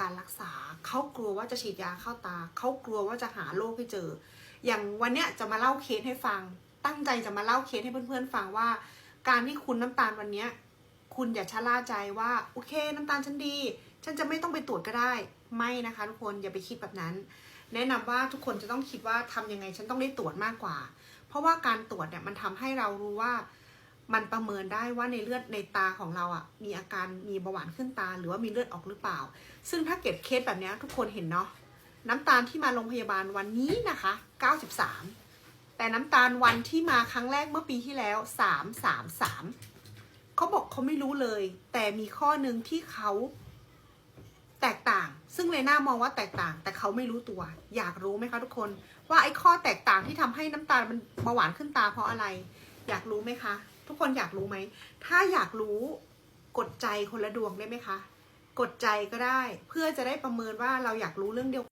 การรักษาเขากลัวว่าจะฉีดยาเข้าตาเขากลัวว่าจะหาโรคให้เจอ อย่างวันเนี้ยจะมาเล่าเคสให้ฟัง ตั้งใจจะมาเล่าเคสให้เพื่อนๆฟังว่า การที่คุณน้ำตาลวันเนี้ยคุณอย่าชะล่าใจว่าโอเค น้ำตาลฉันดี ฉันจะไม่ต้องไปตรวจก็ได้ ไม่นะคะทุกคนอย่าไปคิดแบบนั้น แนะนำว่าทุกคนจะต้องคิดว่าทำยังไงฉันต้องได้ตรวจมากกว่า เพราะว่าการตรวจเนี่ยมันทำให้เรารู้ว่า มันประเมินได้ว่าในเลือดในตาของเราอะมีอาการมีเบาหวานขึ้นตาหรือว่ามีเลือดออกหรือเปล่า ซึ่งถ้าเก็บเคสแบบนี้ทุกคนเห็นเนาะน้ำตาลที่มาโรงพยาบาลวันนี้นะคะ 93 แต่น้ำตาลวันที่มาครั้งแรกเมื่อปีที่แล้ว 333เขาบอกเขาไม่รู้เลย แต่มีข้อหนึ่งที่เขาแตกต่าง ซึ่งเลน่ามองว่าแตกต่าง แต่เขาไม่รู้ตัว อยากรู้ไหมคะทุกคน ว่าไอ้ข้อแตกต่างที่ทำให้น้ำตาลมันเบาหวานขึ้นตาเพราะอะไร อยากรู้ไหมคะ ทุกคนอยากรู้ไหม ถ้าอยากรู้กดใจคนละดวงได้ไหมคะ กดใจก็ได้ เพื่อจะได้ประเมินว่าเราอยากรู้เรื่องเดียว